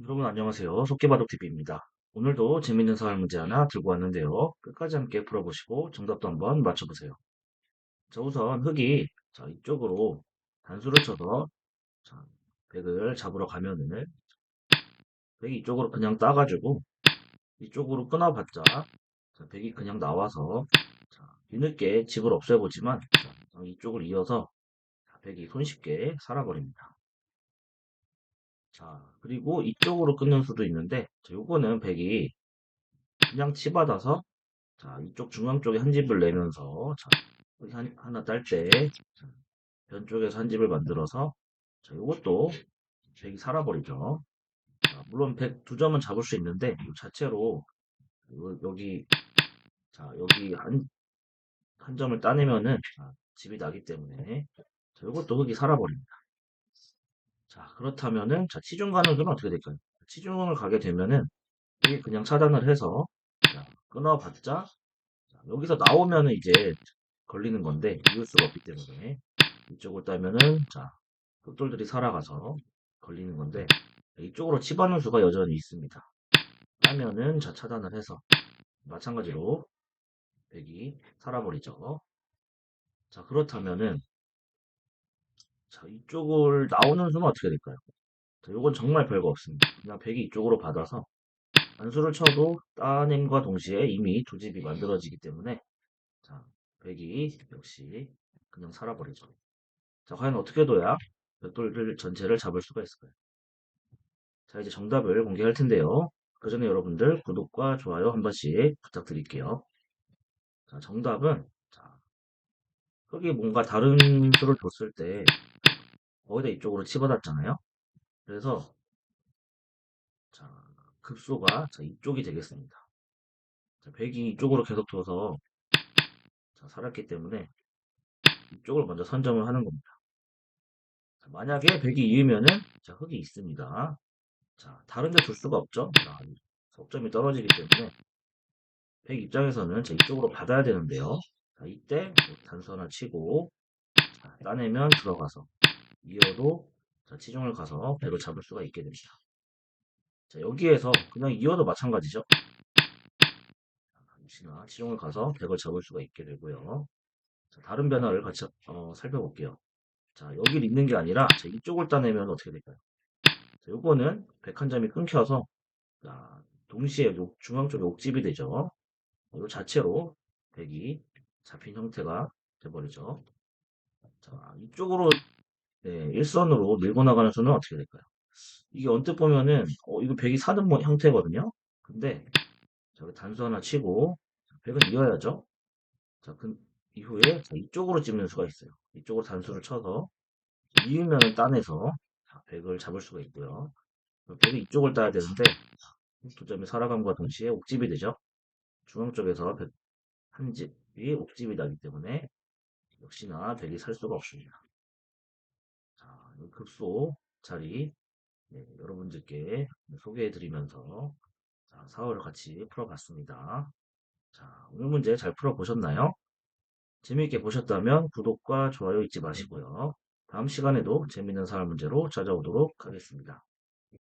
여러분 안녕하세요. 속기바둑TV입니다. 오늘도 재밌는 사활 문제 하나 들고 왔는데요. 끝까지 함께 풀어보시고 정답도 한번 맞춰보세요. 자, 우선 흙이 자, 이쪽으로 단수를 쳐서 자, 백을 잡으러 가면은 백이 이쪽으로 그냥 따가지고 이쪽으로 끊어봤자 자, 백이 그냥 나와서 자, 뒤늦게 집을 없애보지만 자, 이쪽을 이어서 자, 백이 손쉽게 살아버립니다. 자, 그리고 이쪽으로 끊는 수도 있는데, 자, 요거는 백이 그냥 치받아서, 자, 이쪽 중앙 쪽에 한 집을 내면서, 자, 여기 한, 하나 딸 때, 자, 변 쪽에서 한 집을 만들어서, 자, 요것도 백이 살아버리죠. 자, 물론 백 두 점은 잡을 수 있는데, 이 자체로, 요- 여기, 자, 여기 한, 한 점을 따내면은, 자, 집이 나기 때문에, 자, 요것도 흙이 살아버립니다. 자, 그렇다면은, 자, 치중 가는 수는 어떻게 될까요? 치중을 가게 되면은, 이게 그냥 차단을 해서, 자, 끊어봤자, 자, 여기서 나오면은 이제 걸리는 건데, 이을 수가 없기 때문에, 이쪽을 따면은, 자, 흑돌들이 살아가서 걸리는 건데, 이쪽으로 치받는 수가 여전히 있습니다. 따면은, 자, 차단을 해서, 마찬가지로, 백이 살아버리죠. 자, 그렇다면은, 자, 이쪽을 나오는 수는 어떻게 될까요? 자, 이건 정말 별거 없습니다. 그냥 백이 이쪽으로 받아서 단수를 쳐도 따냄과 동시에 이미 두 집이 만들어지기 때문에 자, 백이 역시 그냥 살아버리죠. 자, 과연 어떻게 둬야 벽돌들 전체를 잡을 수가 있을까요? 자, 이제 정답을 공개할 텐데요. 그 전에 여러분들 구독과 좋아요 한 번씩 부탁드릴게요. 자, 정답은 자, 흙이 뭔가 다른 수를 뒀을 때 거기다 이쪽으로 집어놨잖아요. 그래서 자, 급소가 자, 이쪽이 되겠습니다. 자, 백이 이쪽으로 계속 둬서 자, 살았기 때문에 이쪽을 먼저 선점을 하는 겁니다. 자, 만약에 백이 이으면은 자, 흙이 있습니다. 자, 다른 데 둘 수가 없죠. 자, 속점이 떨어지기 때문에 백 입장에서는 자, 이쪽으로 받아야 되는데요. 자, 이때 뭐 단수 하나 치고 자, 따내면 들어가서 이어도 자, 치중을 가서 백을 잡을 수가 있게 됩니다. 자, 여기에서 그냥 이어도 마찬가지죠. 혹시나 치중을 가서 백을 잡을 수가 있게 되고요. 자, 다른 변화를 같이 어, 살펴볼게요. 자, 여기를 있는 게 아니라 자, 이쪽을 따내면 어떻게 될까요? 자, 요거는 백 한 점이 끊겨서 자, 동시에 요 중앙 쪽에 옥집이 되죠. 이 자체로 백이 잡힌 형태가 돼버리죠. 자, 이쪽으로 네, 일선으로 밀고 나가는 수는 어떻게 될까요? 이게 언뜻 보면은 어, 이거 백이 사는 뭐 형태거든요. 근데 저기 단수 하나 치고 백은 이어야죠. 자, 그 이후에 자, 이쪽으로 찝는 수가 있어요. 이쪽으로 단수를 쳐서 이으면은 따내서 자, 백을 잡을 수가 있고요. 백이 이쪽을 따야 되는데 두 점이 살아감과 동시에 옥집이 되죠. 중앙 쪽에서 백한 집이 옥집이 나기 때문에 역시나 백이 살 수가 없습니다. 자, 이 급소 자리 네, 여러분들께 소개해드리면서 자, 사월을 같이 풀어봤습니다. 자, 오늘 문제 잘 풀어보셨나요? 재미있게 보셨다면 구독과 좋아요 잊지 마시고요. 다음 시간에도 재밌는 사활 문제로 찾아오도록 하겠습니다.